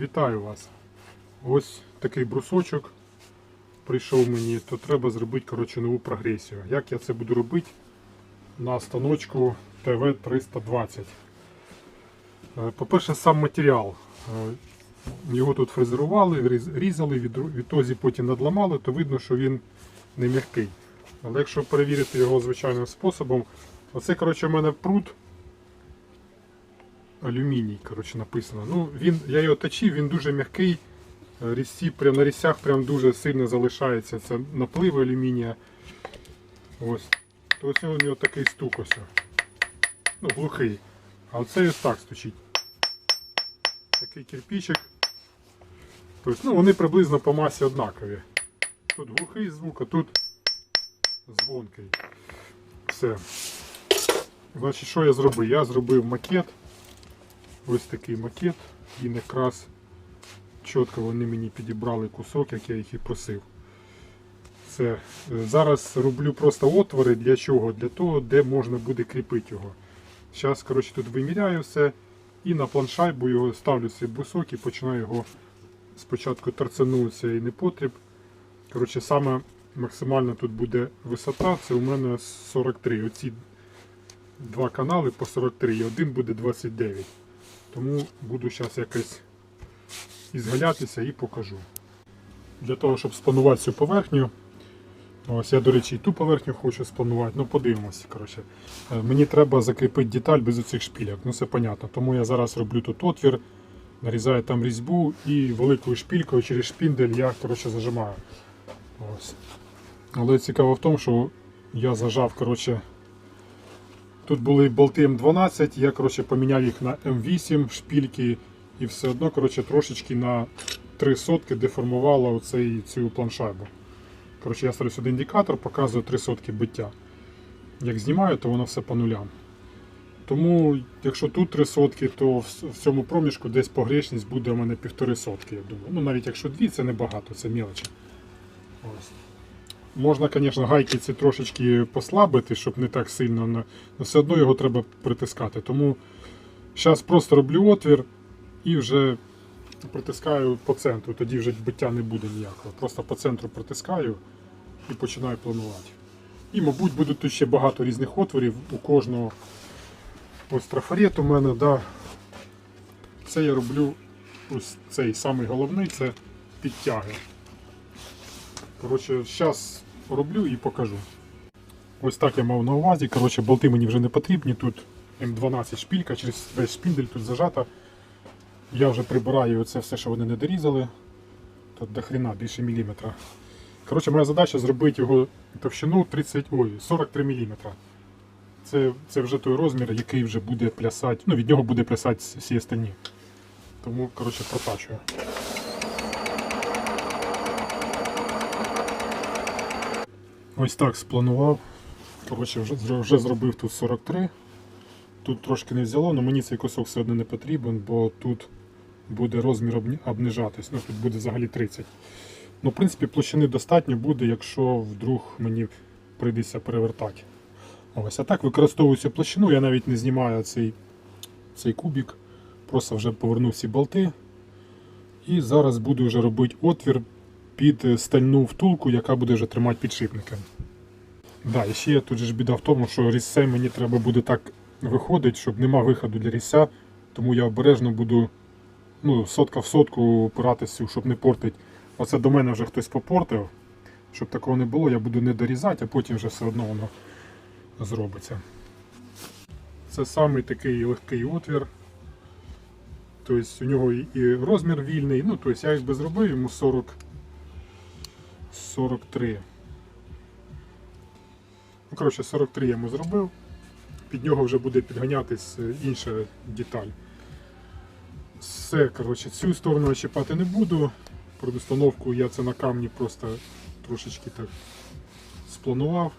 Вітаю вас. Ось такий брусочок прийшов мені, то треба зробити коротше, нову прогресію. Як я це буду робити на станочку ТВ-320. Е, По-перше, сам матеріал. Е, Його тут фрезерували, різали, відтоді потім надламали, то видно, що він не м'який. Але якщо перевірити його звичайним способом, оце коротше, у мене прут алюміній, коротше, написано. Ну, він, я його точив, він дуже м'який. Е, Різці прям на різцях прям дуже сильно залишається. Це наплив алюмінія. Ось. Ось у нього такий стук ось. Ну, глухий. А оце ось так стучить. Такий кирпичик. Тобто, ну, вони приблизно по масі однакові. Тут глухий звук, а тут дзвонкий. Все. Значить, що я зробив? Я зробив макет. Ось такий макет. І якраз чітко вони мені підібрали кусок, як я їх і просив. Все. Е, Зараз роблю просто отвори для чого? Для того, де можна буде кріпити його. Зараз, коротше, тут виміряю все і на планшайбу його ставлю цей бусок і починаю його спочатку торцануться і не потріб. Коротше, саме максимальна тут буде висота, це у мене 43. Оці два канали по 43 і один буде 29. Тому буду зараз якось ізгалятися і покажу. Для того, щоб спланувати цю поверхню. Ось я, до речі, і ту поверхню хочу спланувати. Ну, подивимося. Коротше. Е, Мені треба закріпити деталь без оцих шпіляк. Ну, це понятно. Тому я зараз роблю тут отвір, нарізаю там різьбу і великою шпількою через шпіндель я коротше, зажимаю. Ось. Але цікаво в тому, що я зажав, коротше, тут були болти М12, я коротше, поміняв їх на М8 шпільки і все одно коротше, трошечки на 3 сотки деформувало оцей, цю планшайбу. Коротше, я ставлю сюди індикатор, показує 3 сотки биття. Як знімаю, то воно все по нулям. Тому, якщо тут 3 сотки, то в цьому проміжку десь погрешність буде у мене півтори сотки, я думаю. Ну, навіть якщо дві, це небагато, це мілочі. Ось. Можна, звісно, гайки ці трошечки послабити, щоб не так сильно, але все одно його треба притискати. Тому зараз просто роблю отвір і вже притискаю по центру, тоді вже биття не буде ніякого. Просто по центру притискаю і починаю планувати. І, мабуть, будуть тут ще багато різних отворів. У кожного ось трафарет у мене, да. Це я роблю ось цей самий головний це підтяги. Коротше, зараз роблю і покажу. Ось так я мав на увазі. Коротше, болти мені вже не потрібні. Тут М12 шпілька, через весь шпіндель тут зажата. Я вже прибираю це все, що вони не дорізали. Тут до хрена більше міліметра. Коротше, моя задача зробити його товщину 30, ой, 43 мм. Це, це вже той розмір, який вже буде плясати. Ну, від нього буде плясати всі останні. Тому, коротше, протачую. Ось так спланував. Коротше, вже, вже зробив тут 43. Тут трошки не взяло, але мені цей кусок все одно не потрібен, бо тут буде розмір обнижатись. Ну, тут буде взагалі 30. Ну, в принципі, площини достатньо буде, якщо вдруг мені прийдеться перевертати. Ось, а так використовую цю площину, я навіть не знімаю цей, цей кубик. Просто вже повернув всі болти. І зараз буду вже робити отвір під е, стальну втулку, яка буде вже тримати підшипники. Да, і ще тут ж біда в тому, що різцем мені треба буде так виходить, щоб нема виходу для різця, тому я обережно буду ну, сотка в сотку опиратися, щоб не портити. Оце до мене вже хтось попортив. Щоб такого не було, я буду не дорізати, а потім вже все одно воно зробиться. Це самий такий легкий отвір. Тобто у нього і розмір вільний. Ну, тобто я якби зробив йому 40 43. Ну, коротше, 43 я йому зробив. Під нього вже буде підганятись е, інша деталь. Все, коротше, цю сторону я чіпати не буду. Предустановку я це на камні просто трошечки так спланував.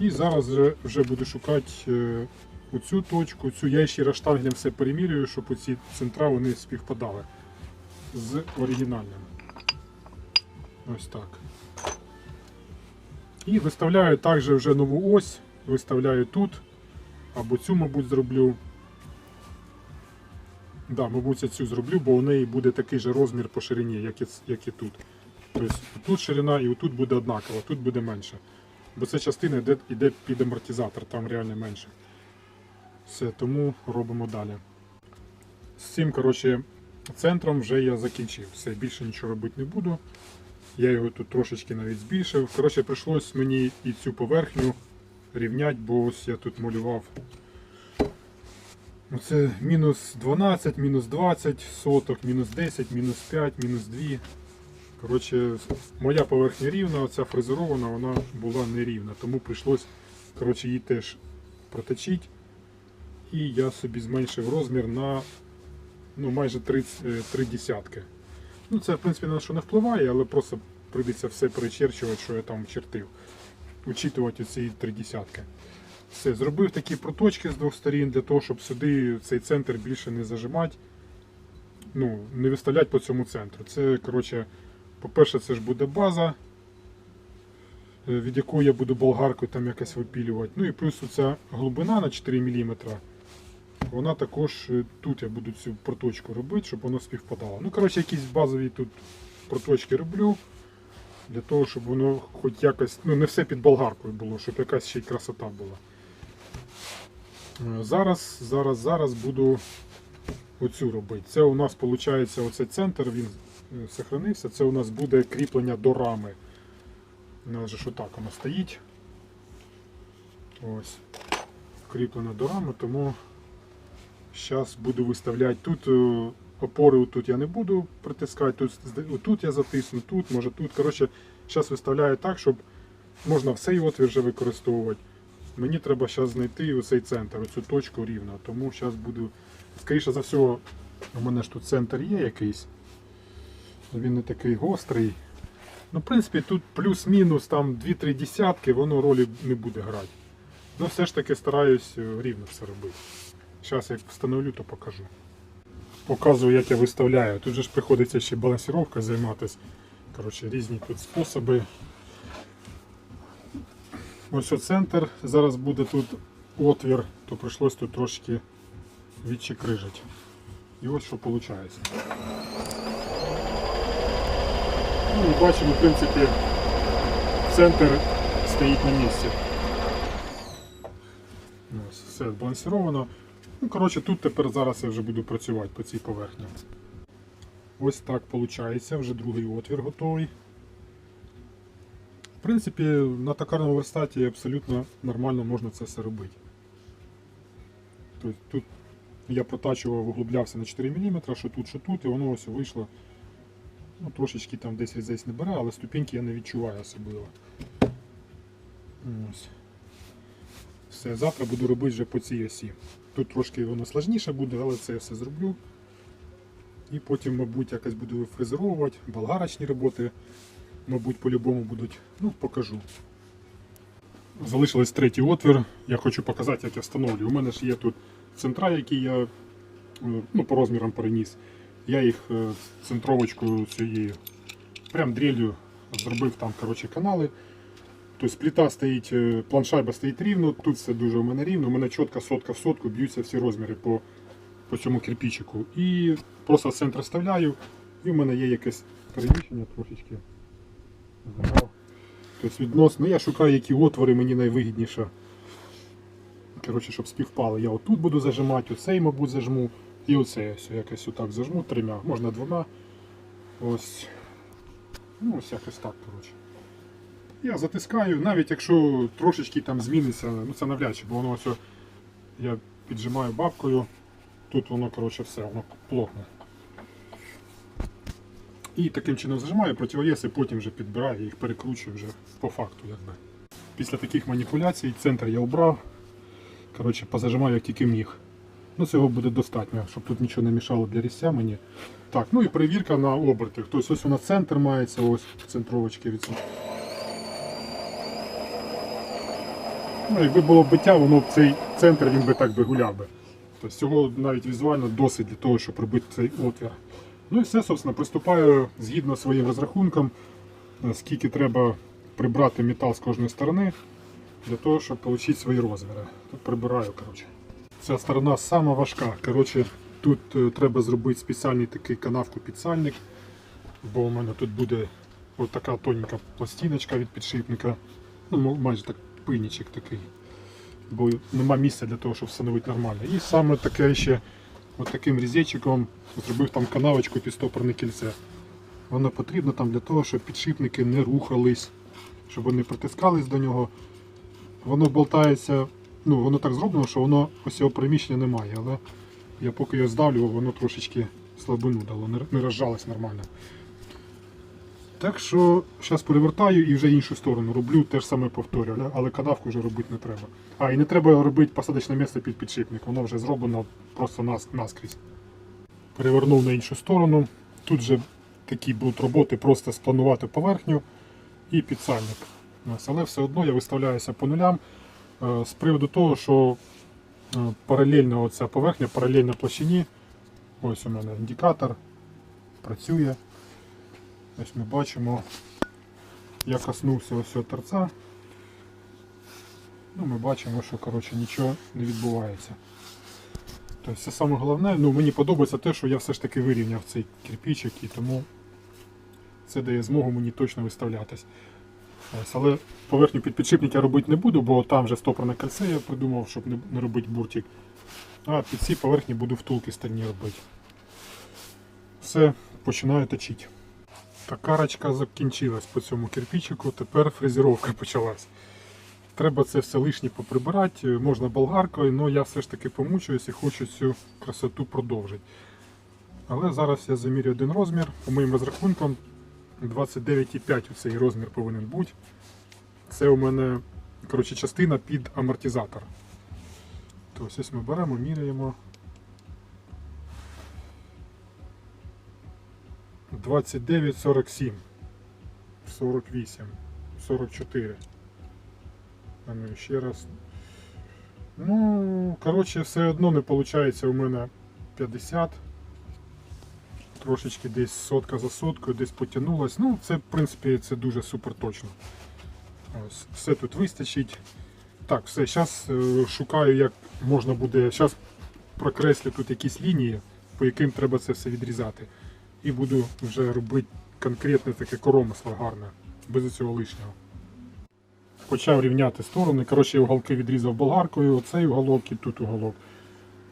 І зараз вже буду шукати е, оцю точку, цю я ще раштангелем все перемірюю, щоб оці центра вони співпадали з оригінальним. Ось так. І виставляю також вже нову ось, виставляю тут, або цю, мабуть, зроблю. Да, мабуть, я цю зроблю, бо у неї буде такий же розмір по ширині, як і, як і тут. Тобто тут ширина і тут буде однакова, тут буде менше. Бо ця частина йде, йде під амортизатор, там реально менше. Все, тому робимо далі. З цим, коротше, центром вже я закінчив. Все, більше нічого робити не буду. Я його тут трошечки навіть збільшив. Коротше, прийшлось мені і цю поверхню рівняти, бо ось я тут малював. Оце мінус 12, мінус 20 соток, мінус 10, мінус 5, мінус 2. Коротше, моя поверхня рівна, оця фрезерована, вона була нерівна, тому прийшлось коротше, її теж проточити. І я собі зменшив розмір на ну, майже 30, 3 десятки. Ну, це, в принципі, на що не впливає, але просто прийдеться все перечерчувати, що я там чертив. Учитувати оці три десятки. Все, зробив такі проточки з двох сторін для того, щоб сюди цей центр більше не зажимати. Ну, не виставляти по цьому центру. Це, коротше, по-перше, це ж буде база, е, від якої я буду болгаркою там якось випілювати. Ну і плюс ця глибина на 4 мм. Вона також е, тут я буду цю проточку робити, щоб воно співпадало. Ну, коротше, якісь базові тут проточки роблю. Для того, щоб воно хоч якось, ну не все під болгаркою було, щоб якась ще й красота була. Е, Зараз, зараз, зараз буду оцю робити. Це у нас виходить оцей центр, він е, сохранився. Це у нас буде кріплення до рами. У нас же отак воно стоїть. Ось. Кріплено до рами, тому зараз буду виставляти тут. е, Опори тут я не буду притискати, тут, тут я затисну, тут, може тут. Коротше, зараз виставляю так, щоб можна всей отвір вже використовувати. Мені треба зараз знайти оцей центр, оцю точку рівно. Тому зараз буду. Скоріше за все, у мене ж тут центр є якийсь. Він не такий гострий. Ну, в принципі, тут плюс-мінус там 2-3 десятки, воно ролі не буде грати. Ну, все ж таки стараюсь е, рівно все робити. Зараз як встановлю, то покажу. Показую, як я виставляю. Тут же ж приходиться ще балансіровкою займатися. Коротше, різні тут способи. Ось центр. Зараз буде тут отвір, то прийшлось тут трошки відчекрижити. І ось що виходить. Ну, бачимо, в принципі, центр стоїть на місці. Ось, все збалансировано. Ну, коротше, тут тепер зараз я вже буду працювати по цій поверхні. Ось так виходить, вже другий отвір готовий. В принципі, на токарному верстаті абсолютно нормально можна це все робити. Тобто тут я протачував, углублявся на 4 мм, що тут, що тут, і воно ось вийшло. Ну, трошечки там десь різець не бере, але ступіньки я не відчуваю особливо. Ось. Все, завтра буду робити вже по цій осі. Тут трошки воно складніше буде, але це я все зроблю. І потім, мабуть, якось буду фрезеровувати, болгарочні роботи, мабуть, по-любому будуть. Ну, покажу. Залишилось третій отвір. Я хочу показати, як я встановлюю. У мене ж є тут центра, які я е, ну, по розмірам переніс. Я їх е, центровочкою цією, прям дрелью зробив там коротше, канали. Тобто плита стоїть, е, планшайба стоїть рівно, тут все дуже у мене рівно, у мене чітко сотка в сотку б'ються всі розміри по, по цьому кирпичику. І просто в центр вставляю, і в мене є якесь переміщення трошечки. Тобто відносно, я шукаю, які отвори мені найвигідніше. Коротше, щоб співпали. Я отут буду зажимати, оцей, мабуть, зажму. І оце ось якось отак зажму трьома, можна двома. Ось. Ну, ось якось так, коротше. Я затискаю, навіть якщо трошечки там зміниться, ну це навряд чи, бо воно ось я піджимаю бабкою, тут воно коротше все, воно плотне. І таким чином зажимаю противовес і потім вже підбираю, їх перекручую вже по факту. якби. Після таких маніпуляцій центр я обрав. Коротше, позажимаю як тільки міг. Ну, цього буде достатньо, щоб тут нічого не мішало для різця мені. Так, ну і перевірка на оберти. Тобто ось у нас центр мається, ось центровочки від. Ну, якби було биття, воно б цей центр він би так би гуляв би. Тобто цього навіть візуально досить для того, щоб робити цей отвір. Ну і все, собственно, приступаю згідно своїм розрахункам, е, скільки треба прибрати метал з кожної сторони, для того, щоб отримати свої розміри. Тут прибираю, коротше. Ця сторона сама важка. Коротше, Тут е, треба зробити спеціальний такий канавку-підсальник, бо у мене тут буде от така тоненька пластиночка від підшипника. Ну, майже так пильничок такий. Бо нема місця для того, щоб встановити нормально. І саме таке ще от таким різечиком зробив там канавочку під стопорне кільце. Воно потрібно там для того, щоб підшипники не рухались, щоб вони притискались до нього. Воно болтається, ну воно так зроблено, що воно ось цього приміщення немає, але я поки його здавлював, воно трошечки слабину дало, не- розжалось нормально. Так що зараз перевертаю і вже іншу сторону роблю, те ж саме повторюю, але- канавку вже робити не треба. А, і не треба робити посадочне місце під підшипник, воно вже зроблено просто нас, наскрізь. Перевернув на іншу сторону. Тут же такі будуть роботи, просто спланувати поверхню і підсальник. Але все одно я виставляюся по нулям е, з приводу того, що е, паралельно оця поверхня, паралельно площині. Ось у мене індикатор працює. Ось ми бачимо, я коснувся ось цього торця. Ну, ми бачимо, що коротше, нічого не відбувається. Тобто це саме головне, ну, мені подобається те, що я все ж таки вирівняв цей кирпичик і тому це дає змогу мені точно виставлятись. Але поверхню під підшипник я робити не буду, бо там вже стопорне кольце я придумав, щоб не робити буртик. А під ці поверхні буду втулки стальні робити. Все, починаю точити. Токарочка закінчилась по цьому кирпичику, тепер фрезеровка почалась. Треба це все лишнє поприбирати, можна болгаркою, але я все ж таки помучуюсь і хочу цю красоту продовжити. Але зараз я замірю один розмір, по моїм розрахункам 29,5 цей розмір повинен бути. Це у мене коротше, частина під амортизатор. Тобто ось ми беремо, міряємо. 29, 47, 48, 44. А ну ще раз. Ну, коротше, все одно не виходить у мене 50. Трошечки десь сотка за соткою, десь потягнулось. Ну, це, в принципі, це дуже супер точно. Ось, все тут вистачить. Так, все, зараз шукаю, як можна буде. Зараз прокреслю тут якісь лінії, по яким треба це все відрізати. І буду вже робити конкретне таке коромисло гарне, без цього лишнього. Почав рівняти сторони. Коротше, уголки відрізав болгаркою, оцей уголок і тут уголок.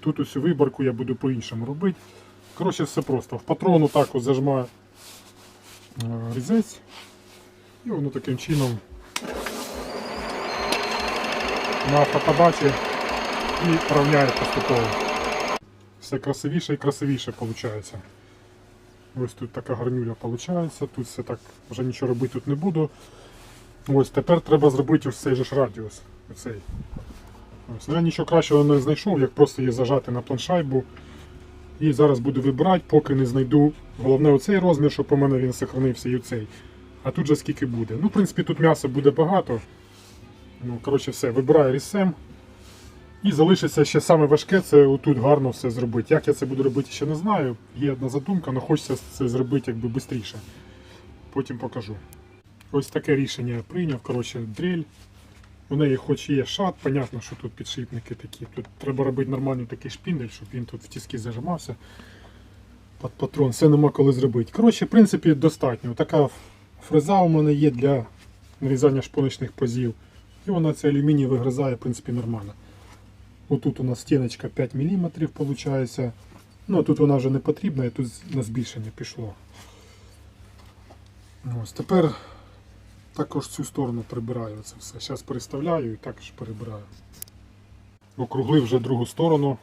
Тут усю виборку я буду по-іншому робити. Коротше, все просто. В патрону так от зажимаю е, різець. І воно таким чином на фотобаті і рівняє поступово. Все красивіше і красивіше виходить. Ось тут така гарнюля виходить, тут все так, вже нічого робити тут не буду. Ось тепер треба зробити ось цей же ж радіус. Оцей. Ось, я нічого кращого не знайшов, як просто її зажати на планшайбу. І зараз буду вибирати, поки не знайду. Головне оцей розмір, щоб у мене він сохранився і оцей. А тут же скільки буде. Ну, в принципі, тут м'яса буде багато. Ну, коротше, все, вибираю різцем. І залишиться ще саме важке, це отут гарно все зробити. Як я це буду робити, ще не знаю. Є одна задумка, але хочеться це зробити якби швидше. Потім покажу. Ось таке рішення я прийняв. Коротше, дрель. У неї хоч і є шат, понятно, що тут підшипники такі. Тут треба робити нормальний такий шпіндель, щоб він тут в тіски зажимався. Під патрон, все нема коли зробити. Коротше, в принципі, достатньо. Така фреза у мене є для нарізання шпоночних пазів. І вона цей алюміній вигризає, в принципі, нормально. Отут у нас стіночка 5 мм виходить. Ну, тут вона вже не потрібна, і тут на збільшення пішло. Ось тепер також цю сторону прибираю це все. Зараз переставляю і також перебираю. Округлив вже другу сторону.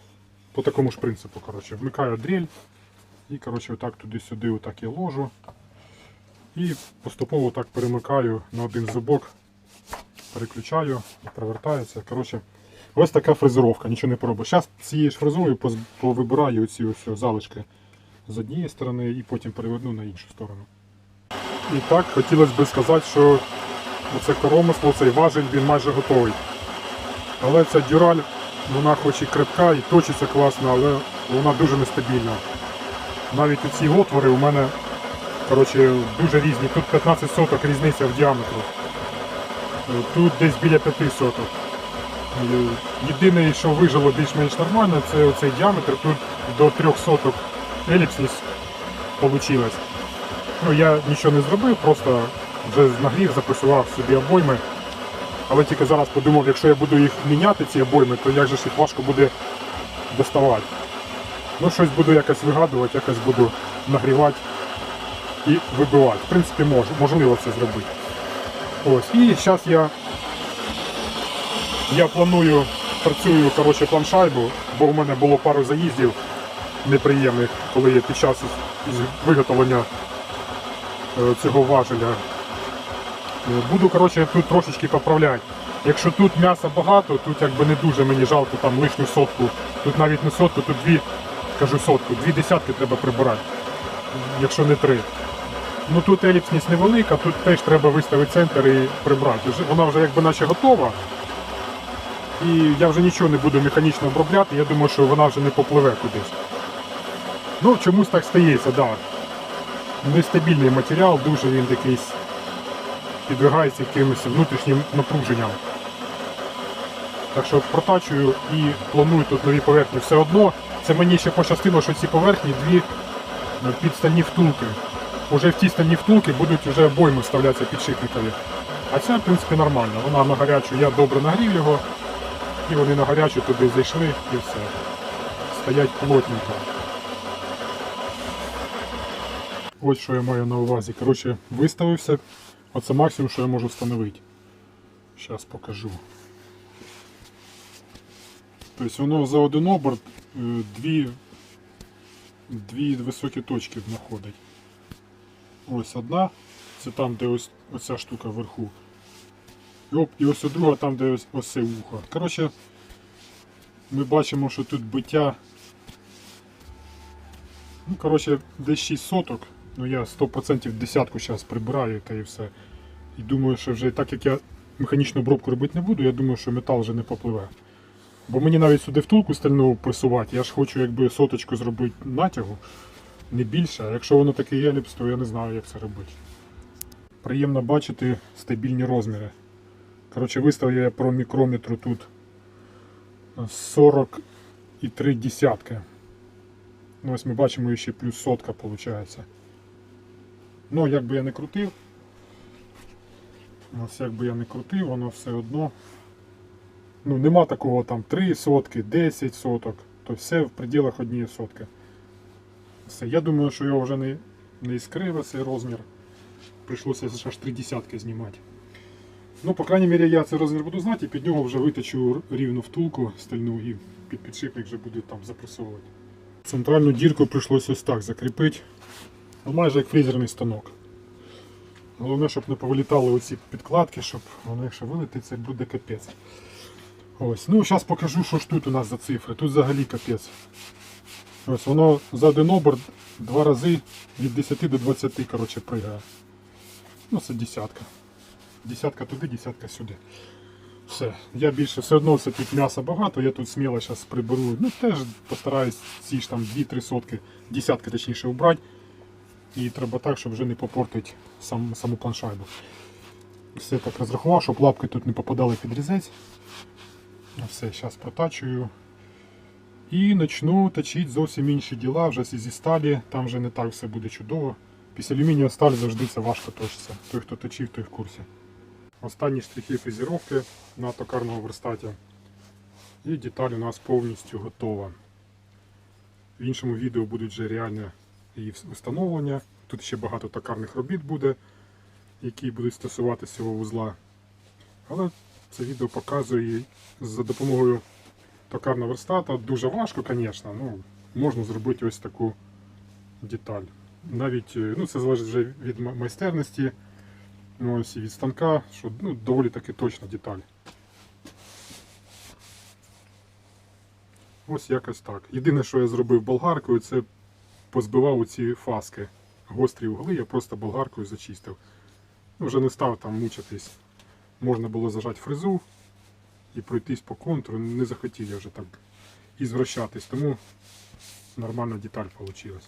По такому ж принципу. коротше. Вмикаю дрель і коротше, отак туди-сюди отак я ложу. І поступово так перемикаю на один зубок, переключаю, провертається. Коротше, ось така фрезеровка, нічого не поробиш. Зараз цією ж фрезою повибираю оці ось залишки з однієї сторони і потім переверну на іншу сторону. І так, хотілося б сказати, що оце коромисло, цей важіль, він майже готовий. Але ця дюраль, вона хоч і крепка і точиться класно, але вона дуже нестабільна. Навіть ці отвори у мене коротше, дуже різні. Тут 15 соток різниця в діаметрі. Е, Тут десь біля 5 соток. Єдине, що вижило більш-менш нормально, це оцей діаметр. Тут до 3 соток еліпсніс вийшло. Ну, я нічого не зробив, просто вже нагрів, запресував собі обойми. Але тільки зараз подумав, якщо я буду їх міняти, ці обойми, то як же ж їх важко буде доставати. Ну, щось буду якось вигадувати, якось буду нагрівати і вибивати. В принципі, мож, можливо це зробити. Ось. І зараз я, я планую, працюю коротше, планшайбу, бо в мене було пару заїздів неприємних, коли я під час виготовлення е, цього важеля. Е, Буду коротше, тут трошечки поправляти. Якщо тут м'яса багато, тут якби не дуже мені жалко там лишню сотку. Тут навіть не сотку, тут дві, кажу сотку, дві десятки треба прибирати, якщо не три. Ну тут еліпсність невелика, тут теж треба виставити центр і прибрати. Вона вже якби наче готова. І я вже нічого не буду механічно обробляти, я думаю, що вона вже не попливе кудись. Ну, чомусь так стається. Да. Нестабільний матеріал, дуже він якийсь підвигається якимось внутрішнім напруженням. Так що протачую і планую тут нові поверхні. Все одно це мені ще пощастило, що ці поверхні дві е, підстальні втулки. Уже в ті стальні втулки будуть вже обойми вставлятися підшипникові. А ця, в принципі, нормальна. Вона на гарячу, я добре нагрів його, і вони на гарячу туди зайшли і все. Стоять плотненько. Ось що я маю на увазі. Коротше, виставився. Оце максимум, що я можу встановити. Зараз покажу. Тобто воно за один оберт е, дві, дві високі точки знаходить. Ось одна, це там, де ось оця штука вверху. Оп, і ось друга там, де ось, це вухо. Коротше, ми бачимо, що тут биття. Ну, коротше, десь 6 соток. Ну я 100% десятку зараз прибираю та і все. І думаю, що вже так як я механічну обробку робити не буду, я думаю, що метал вже не попливе. Бо мені навіть сюди втулку стальну присувати, я ж хочу якби соточку зробити натягу, не більше. А якщо воно таке еліпс, то я не знаю, як це робити. Приємно бачити стабільні розміри. Коротше, виставив я про мікрометру тут 43 десятки. Ну, ось ми бачимо ще плюс сотка виходить. Ну, як би я не крутив, ось як би я не крутив, воно все одно. Ну, нема такого там 3 сотки, 10 соток. То все в пределах однієї сотки. Все. Я думаю, що його вже не, не іскрив цей розмір. Прийшлося аж 3 десятки знімати. Ну, по крайній мірі, я цей розмір буду знати і під нього вже виточу рівну втулку стальну і під підшипник вже буду там запресовувати. Центральну дірку прийшлося ось так закріпити. Ну, майже як фрезерний станок. Головне, щоб не повилітали оці підкладки, щоб воно якщо вилетить, це буде капець. Ось, ну зараз покажу, що ж тут у нас за цифри. Тут взагалі капець. Ось воно за один оберт два рази від 10 до 20 коротше, пригає. Ну це десятка. Десятка туди, десятка сюди. Все. Я більше все одно все тут м'яса багато, я тут сміло зараз приберу. Ну теж постараюсь ці ж там 2-3 сотки, десятки точніше убрати. І треба так, щоб вже не попортити сам, саму планшайбу. Все так розрахував, щоб лапки тут не попадали під різець. Ну, Все, зараз протачую. І почну точити зовсім інші діла, вже зі сталі, там вже не так все буде чудово. Після алюмінію сталь завжди це важко точиться. Той, хто точив, той в курсі. Останні штрихи фрезеровки на токарному верстаті. І деталь у нас повністю готова. В іншому відео будуть вже реальне її встановлення. Тут ще багато токарних робіт буде, які будуть стосуватися цього вузла. Але це відео показує за допомогою токарного верстата. Дуже важко, звісно, ну, можна зробити ось таку деталь. Навіть е, ну, це залежить вже від майстерності, ну, ось і від станка, що ну, доволі таки точна деталь. Ось якось так. Єдине, що я зробив болгаркою, це позбивав оці фаски. Гострі угли, я просто болгаркою зачистив. Ну, вже не став там мучитись. Можна було зажати фрезу і пройтись по контуру. Не захотів я вже так ізвращатись, тому нормальна деталь вийшла.